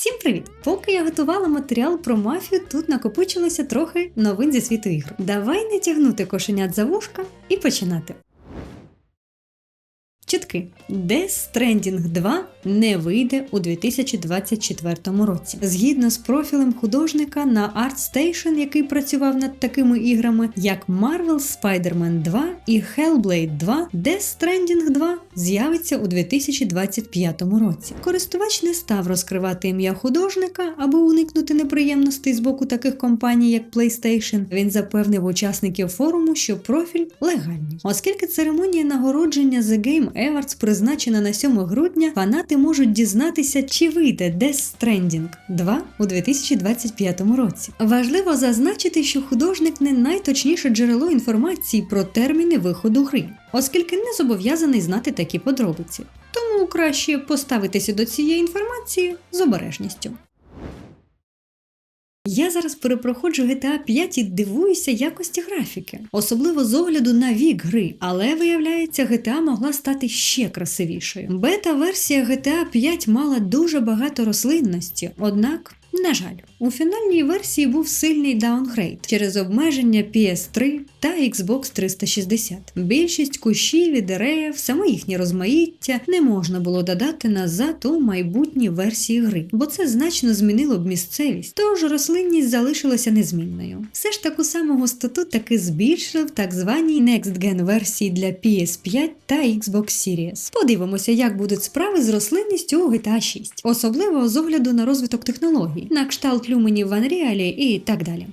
Всім привіт! Поки я готувала матеріал про мафію, тут накопичилося трохи новин зі світу ігр. Давай не тягнути кошенят за вушка і починати. Чутки. Death Stranding 2 не вийде у 2024 році. Згідно з профілем художника на ArtStation, який працював над такими іграми, як Marvel Spider-Man 2 і Hellblade 2, Death Stranding 2 з'явиться у 2025 році. Користувач не став розкривати ім'я художника, аби уникнути неприємностей з боку таких компаній, як PlayStation. Він запевнив учасників форуму, що профіль легальний. Оскільки церемонія нагородження The Game Awards призначена на 7 грудня, фанати можуть дізнатися, чи вийде Death Stranding 2 у 2025 році. Важливо зазначити, що художник не найточніше джерело інформації про терміни виходу гри, оскільки не зобов'язаний знати такі подробиці. Тому краще поставитися до цієї інформації з обережністю. Я зараз перепроходжу GTA 5 і дивуюся якості графіки, особливо з огляду на вік гри, але виявляється, GTA могла стати ще красивішою. Бета-версія GTA 5 мала дуже багато рослинності, однак. На жаль, у фінальній версії був сильний даунгрейд через обмеження PS3 та Xbox 360. Більшість кущів і дерев, саме їхнє розмаїття не можна було додати назад у майбутній версії гри, бо це значно змінило б місцевість, тож рослинність залишилася незмінною. Все ж таку саму густоту таки збільшили в так званій Next Gen версії для PS5 та Xbox Series. Подивимося, як будуть справи з рослинністю у GTA 6, особливо з огляду на розвиток технологій, на кшталт люменів в Unreal і так далі.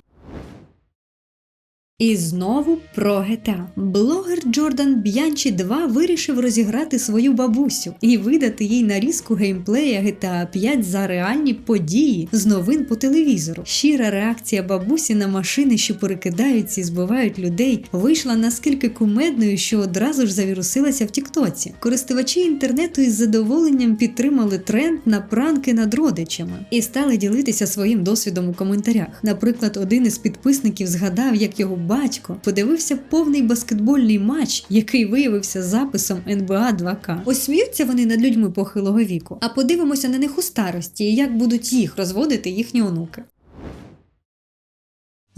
І знову про GTA. Блогер Джордан Б'янчі 2 вирішив розіграти свою бабусю і видати їй нарізку геймплея GTA 5 за реальні події з новин по телевізору. Щира реакція бабусі на машини, що перекидаються і збивають людей, вийшла наскільки кумедною, що одразу ж завірусилася в Тіктоці. Користувачі інтернету із задоволенням підтримали тренд на пранки над родичами і стали ділитися своїм досвідом у коментарях. Наприклад, один із підписників згадав, як його батько подивився повний баскетбольний матч, який виявився записом НБА 2К. Ось сміються вони над людьми похилого віку, а подивимося на них у старості як будуть їх розводити їхні онуки.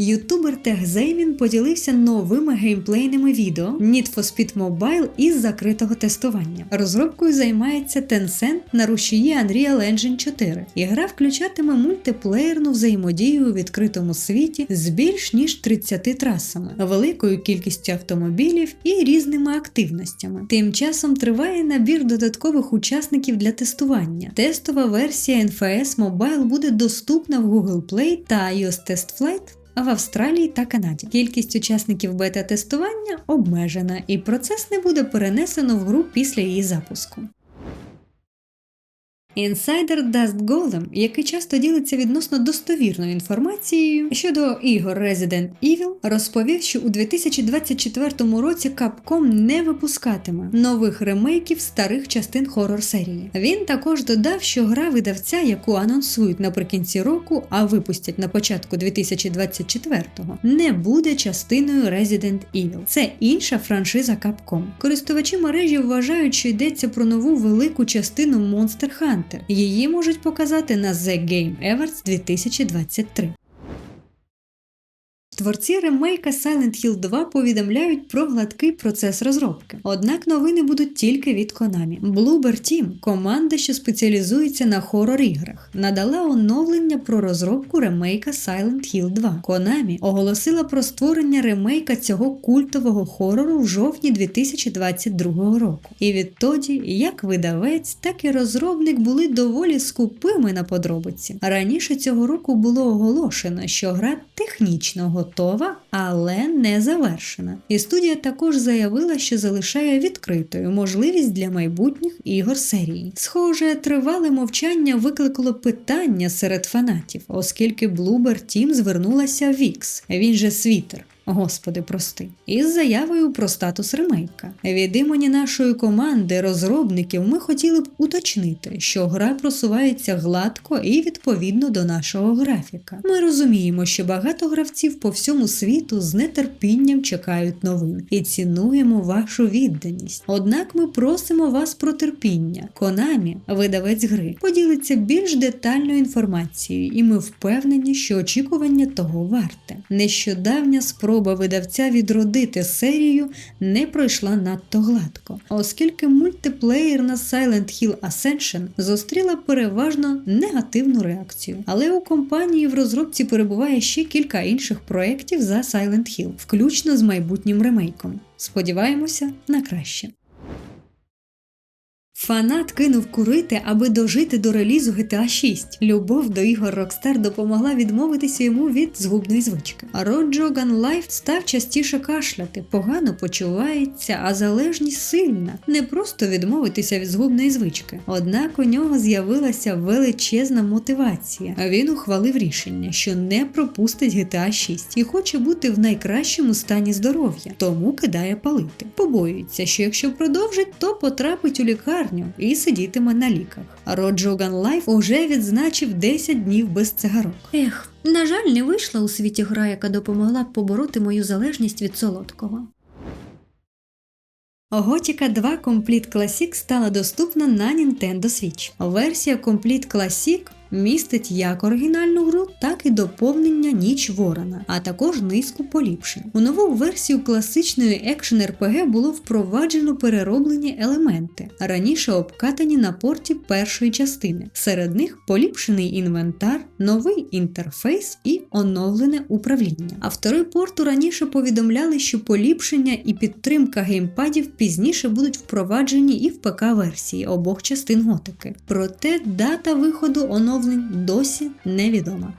Ютубер TechZamin поділився новими геймплейними відео Need for Speed Mobile із закритого тестування. Розробкою займається Tencent на рушії Unreal Engine 4. Ігра включатиме мультиплеєрну взаємодію у відкритому світі з більш ніж 30 трасами, великою кількістю автомобілів і різними активностями. Тим часом триває набір додаткових учасників для тестування. Тестова версія NFS Mobile буде доступна в Google Play та iOS Test Flight в Австралії та Канаді. Кількість учасників бета-тестування обмежена, і процес не буде перенесено в гру після її запуску. Інсайдер Dust Golem, який часто ділиться відносно достовірною інформацією щодо ігор Resident Evil, розповів, що у 2024 році Capcom не випускатиме нових ремейків старих частин хорор серії. Він також додав, що гра видавця, яку анонсують наприкінці року, а випустять на початку 2024-го, не буде частиною Resident Evil. Це інша франшиза Capcom. Користувачі мережі вважають, що йдеться про нову велику частину Monster Hunter. Її можуть показати на The Game Awards 2023. Творці ремейка Silent Hill 2 повідомляють про гладкий процес розробки. Однак новини будуть тільки від Konami. Bloober Team, команда, що спеціалізується на хорор-іграх, надала оновлення про розробку ремейка Silent Hill 2. Konami оголосила про створення ремейка цього культового хорору в жовтні 2022 року. І відтоді, як видавець, так і розробник були доволі скупими на подробиці. Раніше цього року було оголошено, що гра технічно готова, але не завершена. І студія також заявила, що залишає відкритою можливість для майбутніх ігор серії. Схоже, тривале мовчання викликало питання серед фанатів, оскільки Bloober Team звернулася в Вікс, він же Світер Господи, прости, із заявою про статус ремейка. Від імені нашої команди розробників ми хотіли б уточнити, що гра просувається гладко і відповідно до нашого графіка. Ми розуміємо, що багато гравців по всьому світу з нетерпінням чекають новин і цінуємо вашу відданість. Однак ми просимо вас про терпіння. Konami, видавець гри, поділиться більш детальною інформацією, і ми впевнені, що очікування того варте. Нещодавня спроба видавця відродити серію не пройшла надто гладко, оскільки мультиплеєрна Silent Hill Ascension зустріла переважно негативну реакцію. Але у компанії в розробці перебуває ще кілька інших проєктів за Silent Hill, включно з майбутнім ремейком. Сподіваємося на краще. Фанат кинув курити, аби дожити до релізу GTA 6. Любов до ігор Rockstar допомогла відмовитися йому від згубної звички. А Роджо Ганлайф став частіше кашляти, погано почувається, а залежність сильна. Не просто відмовитися від згубної звички. Однак у нього з'явилася величезна мотивація. Він ухвалив рішення, що не пропустить GTA 6 і хоче бути в найкращому стані здоров'я, тому кидає палити. Побоюється, що якщо продовжить, то потрапить у лікарню і сидітиме на ліках. Роджоган Лайф уже відзначив 10 днів без цигарок. Ех, на жаль, не вийшла у світі гра, яка допомогла б побороти мою залежність від солодкого. Готіка 2 Complete Classic стала доступна на Nintendo Switch. Версія Complete Classic містить як оригінальну гру, так і доповнення Ніч Ворона, а також низку поліпшень. У нову версію класичної екшен РПГ було впроваджено перероблені елементи, раніше обкатані на порті першої частини. Серед них поліпшений інвентар, новий інтерфейс і оновлене управління. Автори порту раніше повідомляли, що поліпшення і підтримка геймпадів пізніше будуть впроваджені і в ПК-версії обох частин готики. Проте дата виходу оновлень досі невідома.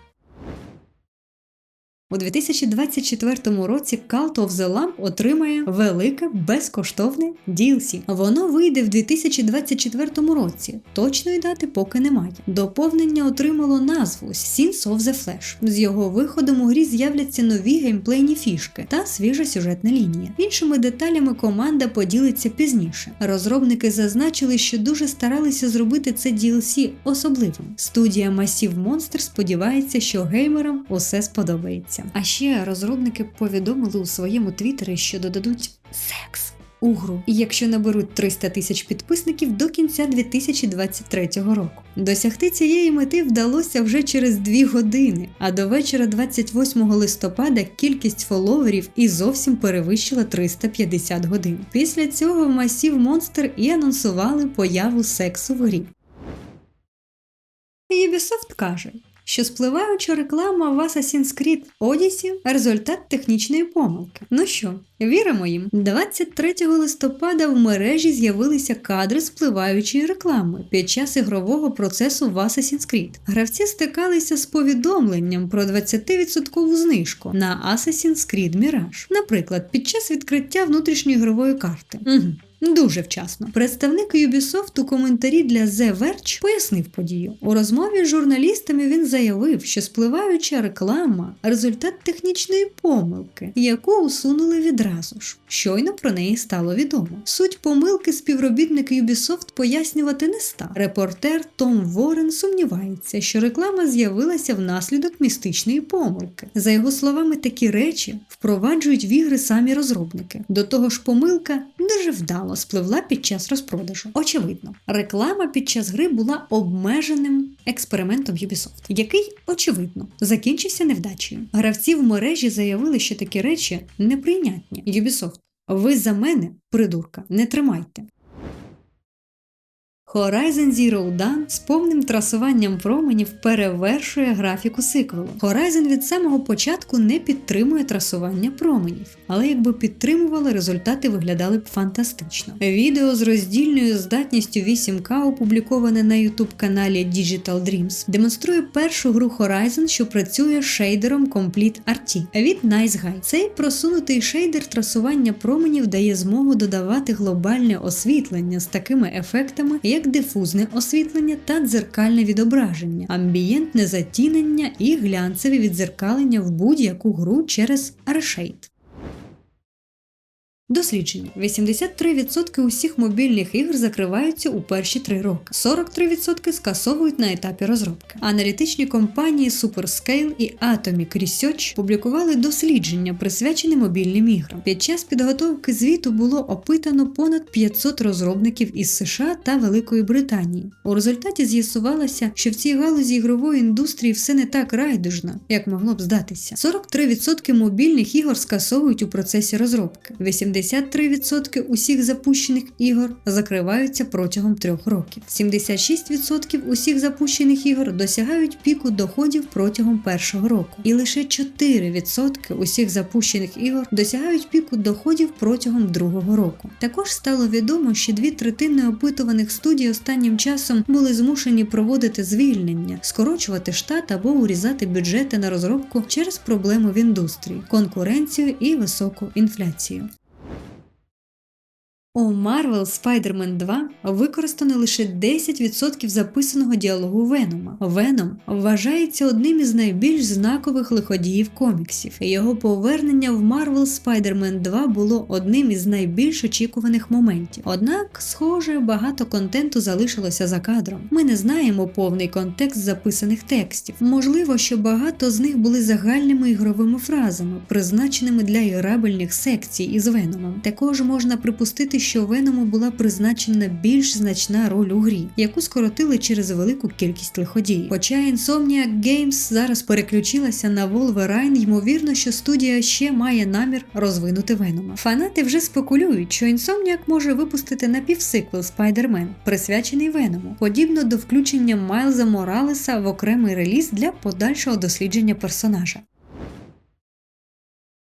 У 2024 році Cult of the Lamp отримає велике безкоштовне DLC. Воно вийде в 2024 році. Точної дати поки немає. Доповнення отримало назву Sins of the Flash. З його виходом у грі з'являться нові геймплейні фішки та свіжа сюжетна лінія. Іншими деталями команда поділиться пізніше. Розробники зазначили, що дуже старалися зробити це DLC особливим. Студія Massive Monster сподівається, що геймерам усе сподобається. А ще розробники повідомили у своєму твіттері, що додадуть секс у гру, і якщо наберуть 300 тисяч підписників до кінця 2023 року. Досягти цієї мети вдалося вже через 2 години, а до вечора 28 листопада кількість фоловерів і зовсім перевищила 350 годин. Після цього Massive Monster і анонсували появу сексу в грі. Ubisoft каже, що спливаюча реклама в Assassin's Creed Odyssey – результат технічної помилки. Ну що, віримо їм? 23 листопада в мережі з'явилися кадри спливаючої реклами під час ігрового процесу в Assassin's Creed. Гравці стикалися з повідомленням про 20% знижку на Assassin's Creed Mirage, наприклад, під час відкриття внутрішньої ігрової карти. Угу. Дуже вчасно. Представник Ubisoft у коментарі для The Verge пояснив подію. У розмові з журналістами він заявив, що спливаюча реклама результат технічної помилки, яку усунули відразу ж. Щойно про неї стало відомо. Суть помилки співробітник Ubisoft пояснювати не став. Репортер Том Ворен сумнівається, що реклама з'явилася внаслідок містичної помилки. За його словами, такі речі впроваджують в ігри самі розробники. До того ж, помилка дуже вдало спливла під час розпродажу. Очевидно, реклама під час гри була обмеженим експериментом Ubisoft, який, очевидно, закінчився невдачею. Гравці в мережі заявили, що такі речі неприйнятні. Ubisoft, ви за мене, придурка, не тримайте. Horizon Zero Dawn з повним трасуванням променів перевершує графіку сиквелу. Horizon від самого початку не підтримує трасування променів, але якби підтримували, результати виглядали б фантастично. Відео з роздільною здатністю 8К, опубліковане на youtube каналі Digital Dreams, демонструє першу гру Horizon, що працює шейдером Complete RT від Nice Guy. Цей просунутий шейдер трасування променів дає змогу додавати глобальне освітлення з такими ефектами, як дифузне освітлення та дзеркальне відображення, амбієнтне затінення і глянцеві відзеркалення в будь-яку гру через Reshade. Дослідження: 83% усіх мобільних ігр закриваються у перші три роки, 43% скасовують на етапі розробки. Аналітичні компанії Superscale і Atomic Research публікували дослідження, присвячені мобільним іграм. Під час підготовки звіту було опитано понад 500 розробників із США та Великої Британії. У результаті з'ясувалося, що в цій галузі ігрової індустрії все не так райдужно, як могло б здатися. 43% мобільних ігор скасовують у процесі розробки. 83% усіх запущених ігор закриваються протягом трьох років. 76% усіх запущених ігор досягають піку доходів протягом першого року, і лише 4% усіх запущених ігор досягають піку доходів протягом другого року. Також стало відомо, що дві третини опитуваних студій останнім часом були змушені проводити звільнення, скорочувати штат або урізати бюджети на розробку через проблеми в індустрії, конкуренцію і високу інфляцію. У Marvel Spider-Man 2 використано лише 10% записаного діалогу Венома. Веном вважається одним із найбільш знакових лиходіїв коміксів. Його повернення в Marvel Spider-Man 2 було одним із найбільш очікуваних моментів. Однак, схоже, багато контенту залишилося за кадром. Ми не знаємо повний контекст записаних текстів. Можливо, що багато з них були загальними ігровими фразами, призначеними для іграбельних секцій із Веномом. Також можна припустити, що Веному була призначена більш значна роль у грі, яку скоротили через велику кількість лиходіїв. Хоча Insomniac Games зараз переключилася на Wolverine, ймовірно, що студія ще має намір розвинути Венома. Фанати вже спекулюють, що Insomniac може випустити напівсиквел Spider-Man, присвячений Веному, подібно до включення Майлза Моралеса в окремий реліз для подальшого дослідження персонажа.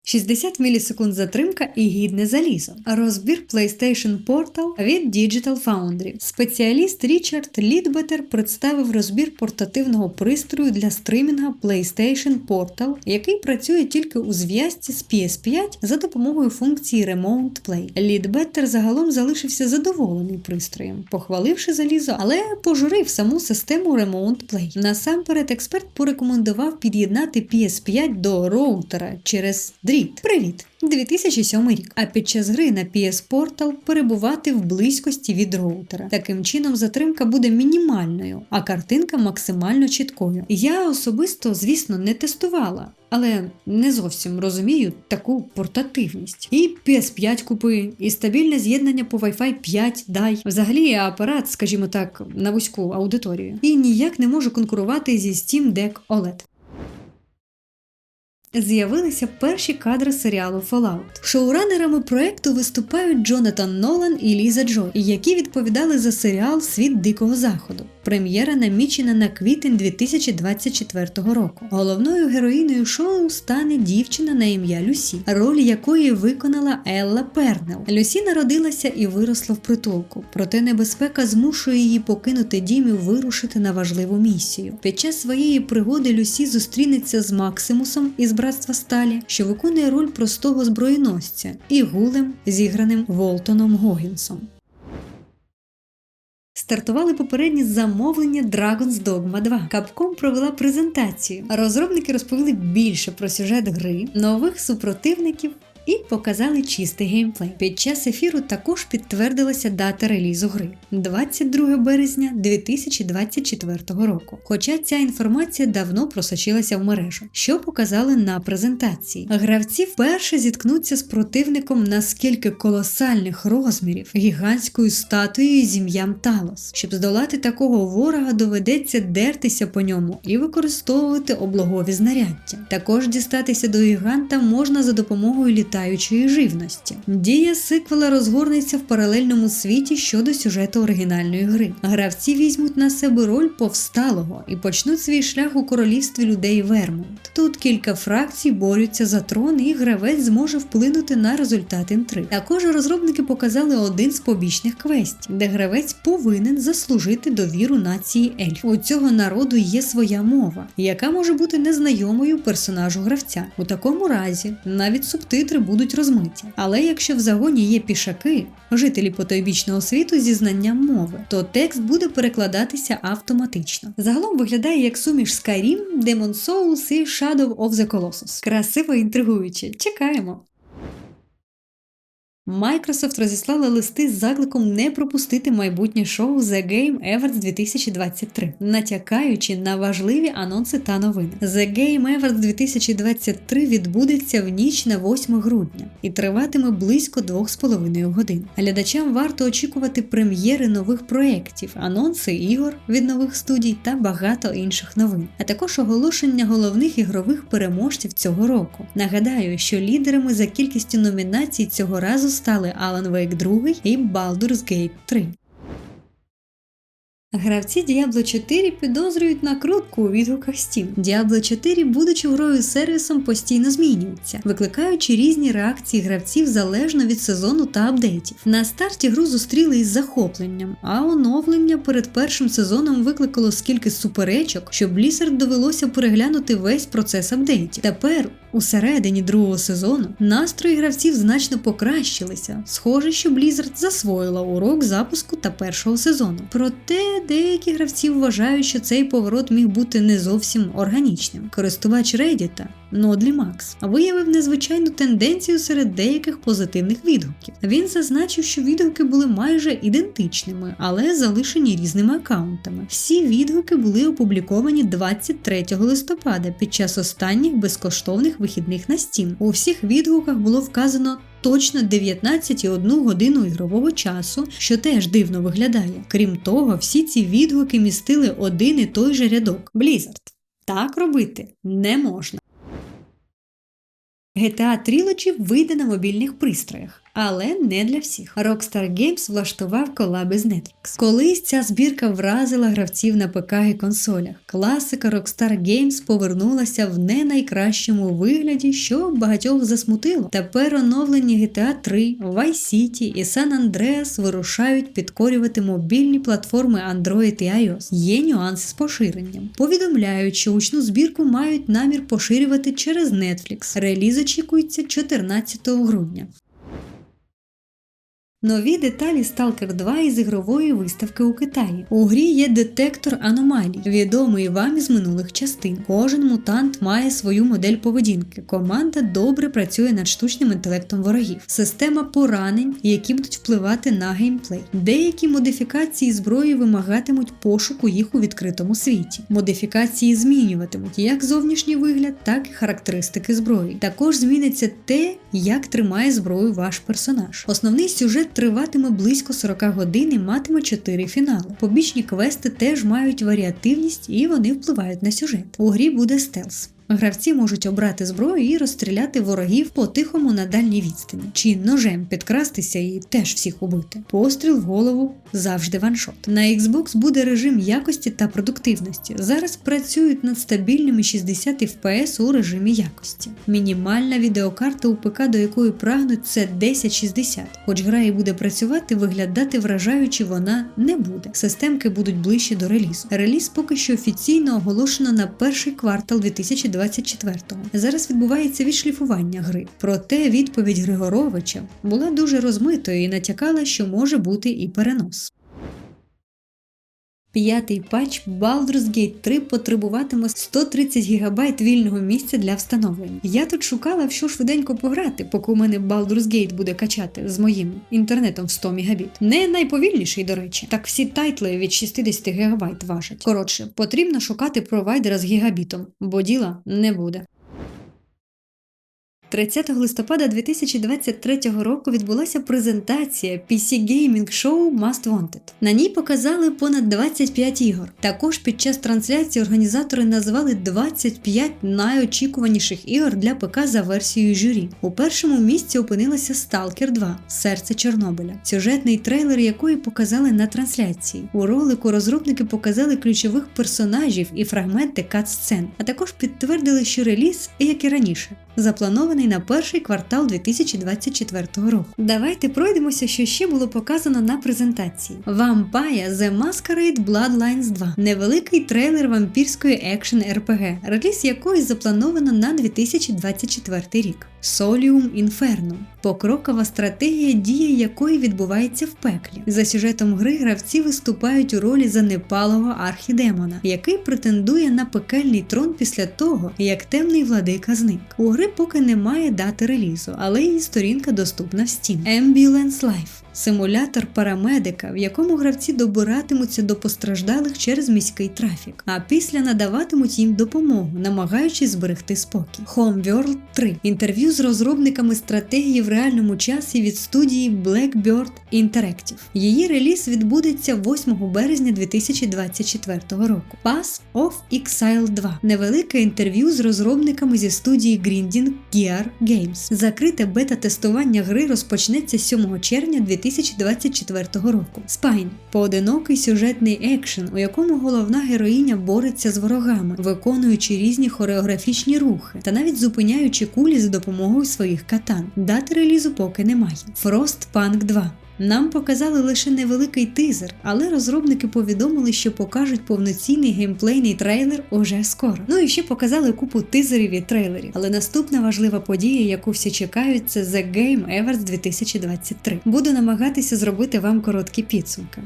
60 мілісекунд затримка і гідне залізо. Розбір PlayStation Portal від Digital Foundry. Спеціаліст Річард Лідбетер представив розбір портативного пристрою для стримінга PlayStation Portal, який працює тільки у зв'язці з PS5 за допомогою функції Remote Play. Лідбетер загалом залишився задоволений пристроєм, похваливши залізо, але пожурив саму систему Remote Play. Насамперед, експерт порекомендував під'єднати PS5 до роутера через дріт. Привіт! 2007 рік. А під час гри на PS Portal перебувати в близькості від роутера. Таким чином, затримка буде мінімальною, а картинка максимально чіткою. Я особисто, звісно, не тестувала. Але не зовсім розумію таку портативність. І PS5 купи, і стабільне з'єднання по Wi-Fi 5 дай. Взагалі апарат, скажімо так, на вузьку аудиторію. І ніяк не можу конкурувати зі Steam Deck OLED. З'явилися перші кадри серіалу Fallout. Шоуранерами проекту виступають Джонатан Нолан і Ліза Джой, які відповідали за серіал Світ Дикого Заходу. Прем'єра намічена на квітень 2024 року. Головною героїною шоу стане дівчина на ім'я Люсі, роль якої виконала Елла Пернел. Люсі народилася і виросла в притулку, проте небезпека змушує її покинути дім і вирушити на важливу місію. Під час своєї пригоди Люсі зустрінеться з Максимусом із братства Сталі, що виконує роль простого зброєносця, і гулем, зіграним Волтоном Гогінсом. Стартували попередні замовлення Dragon's Dogma 2. Capcom провела презентацію. Розробники розповіли більше про сюжет гри, нових супротивників. І показали чистий геймплей. Під час ефіру також підтвердилася дата релізу гри 22 березня 2024 року. Хоча ця інформація давно просочилася в мережу, що показали на презентації. Гравці вперше зіткнуться з противником наскільки колосальних розмірів, гігантською статуєю з ім'ям Талос. Щоб здолати такого ворога, доведеться дертися по ньому і використовувати облогові знаряддя. Також дістатися до гіганта можна за допомогою літачів літаючої живності. Дія сиквела розгорнеться в паралельному світі щодо сюжету оригінальної гри. Гравці візьмуть на себе роль повсталого і почнуть свій шлях у королівстві людей Вермонт. Тут кілька фракцій борються за трон, і гравець зможе вплинути на результат інтриг. Також розробники показали один з побічних квестів, де гравець повинен заслужити довіру нації ельф. У цього народу є своя мова, яка може бути незнайомою персонажу гравця. У такому разі навіть субтитри будуть розмиті. Але якщо в загоні є пішаки, жителі потойбічного світу зі знанням мови, то текст буде перекладатися автоматично. Загалом виглядає як суміш Skyrim, Demon Souls і Shadow of the Colossus. Красиво інтригуюче. Чекаємо. Microsoft розіслала листи з закликом не пропустити майбутнє шоу The Game Awards 2023, натякаючи на важливі анонси та новини. The Game Awards 2023 відбудеться в ніч на 8 грудня і триватиме близько 2,5 годин. Глядачам варто очікувати прем'єри нових проєктів, анонси ігор від нових студій та багато інших новин, а також оголошення головних ігрових переможців цього року. Нагадаю, що лідерами за кількістю номінацій цього разу стали Alan Wake 2 і Gate 3. Гравці Diablo 4 підозрюють накрутку у відгуках Steam. Diablo 4, будучи грою сервісом, постійно змінюється, викликаючи різні реакції гравців залежно від сезону та апдейтів. На старті гру зустріли із захопленням, а оновлення перед першим сезоном викликало скільки суперечок, що Blizzard довелося переглянути весь процес апдейтів. Тепер у середині другого сезону настрої гравців значно покращилися. Схоже, що Blizzard засвоїла урок запуску та першого сезону. Проте деякі гравці вважають, що цей поворот міг бути не зовсім органічним. Користувач Reddit Нодлі Макс виявив незвичайну тенденцію серед деяких позитивних відгуків. Він зазначив, що відгуки були майже ідентичними, але залишені різними аккаунтами. Всі відгуки були опубліковані 23 листопада під час останніх безкоштовних вихідних на Steam. У всіх відгуках було вказано. Точно 19,1 годину ігрового часу, що теж дивно виглядає. Крім того, всі ці відгуки містили один і той же рядок. Blizzard. Так робити не можна. GTA Trilogy вийде на мобільних пристроях але не для всіх. Rockstar Games влаштував колаби з Netflix. Колись ця збірка вразила гравців на ПК і консолях. Класика Rockstar Games повернулася в не найкращому вигляді, що багатьох засмутило. Тепер оновлені GTA 3, Vice City і San Andreas вирушають підкорювати мобільні платформи Android і iOS. Є нюанси з поширенням. Повідомляють, що учну збірку мають намір поширювати через Netflix. Реліз очікується 14 грудня. Нові деталі Stalker 2 із ігрової виставки у Китаї. У грі є детектор аномалій, відомий вам із минулих частин. Кожен мутант має свою модель поведінки. Команда добре працює над штучним інтелектом ворогів. Система поранень, які будуть впливати на геймплей. Деякі модифікації зброї вимагатимуть пошуку їх у відкритому світі. Модифікації змінюватимуть як зовнішній вигляд, так і характеристики зброї. Також зміниться те, як тримає зброю ваш персонаж. Основний сюжет триватиме близько 40 годин і матиме 4 фінали. Побічні квести теж мають варіативність і вони впливають на сюжет. У грі буде стелс. Гравці можуть обрати зброю і розстріляти ворогів по-тихому на дальній відстані, чи ножем підкрастися і теж всіх убити. Постріл в голову завжди ваншот. На Xbox буде режим якості та продуктивності. Зараз працюють над стабільними 60 FPS у режимі якості. Мінімальна відеокарта у ПК, до якої прагнуть, це 1060. Хоч гра і буде працювати, виглядати вражаючи вона не буде. Системки будуть ближче до релізу. Реліз поки що офіційно оголошено на перший квартал 2020 24-го. Зараз відбувається відшліфування гри. Проте відповідь Григоровича була дуже розмитою і натякала, що може бути і перенос. П'ятий патч Baldur's Gate 3 потребуватиме 130 ГБ вільного місця для встановлення. Я тут шукала, в що швиденько пограти, поки у мене Baldur's Gate буде качати з моїм інтернетом в 100 Мбіт. Не найповільніший, до речі. Так всі тайтли від 60 ГБ важать. Коротше, потрібно шукати провайдера з гігабітом, бо діла не буде. 30 листопада 2023 року відбулася презентація PC Gaming Show Most Wanted. На ній показали понад 25 ігор. Також під час трансляції організатори назвали 25 найочікуваніших ігор для ПК за версією журі. У першому місці опинилася Stalker 2 Серце Чорнобиля, сюжетний трейлер якої показали на трансляції. У ролику розробники показали ключових персонажів і фрагменти кат-сцен, а також підтвердили, що реліз, як і раніше, запланований на перший квартал 2024 року. Давайте пройдемося, що ще було показано на презентації: Vampire The Masquerade Bloodlines 2 невеликий трейлер вампірської екшн RPG, реліз якої заплановано на 2024 рік. Соліум Інферно покрокова стратегія, дії якої відбувається в пеклі. За сюжетом гри гравці виступають у ролі занепалого архідемона, який претендує на пекельний трон після того, як темний владика зник. У гри поки немає дати релізу, але її сторінка доступна в Steam. Ambulance Life симулятор парамедика, в якому гравці добиратимуться до постраждалих через міський трафік, а після надаватимуть їм допомогу, намагаючись зберегти спокій. Homeworld 3 інтерв'ю з розробниками стратегії в реальному часі від студії Blackbird Interactive. Її реліз відбудеться 8 березня 2024 року. Pass of Exile 2 невелике інтерв'ю з розробниками зі студії Grinding Gear Games. Закрите бета-тестування гри розпочнеться 7 червня 2024 року. Спайн поодинокий сюжетний екшен, у якому головна героїня бореться з ворогами, виконуючи різні хореографічні рухи та навіть зупиняючи кулі за допомогою своїх катан. Дати релізу поки немає. Frostpunk 2 нам показали лише невеликий тизер, але розробники повідомили, що покажуть повноцінний геймплейний трейлер уже скоро. Ну і ще показали купу тизерів і трейлерів. Але наступна важлива подія, яку всі чекають, це The Game Awards 2023. Буду намагатися зробити вам короткі підсумки.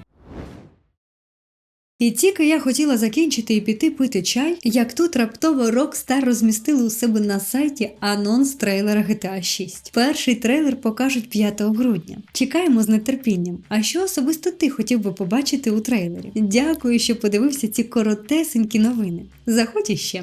І тільки я хотіла закінчити і піти пити чай, як тут раптово Rockstar розмістили у себе на сайті анонс трейлера GTA 6. Перший трейлер покажуть 5 грудня. Чекаємо з нетерпінням. А що особисто ти хотів би побачити у трейлері? Дякую, що подивився ці коротесенькі новини. Заходь іще.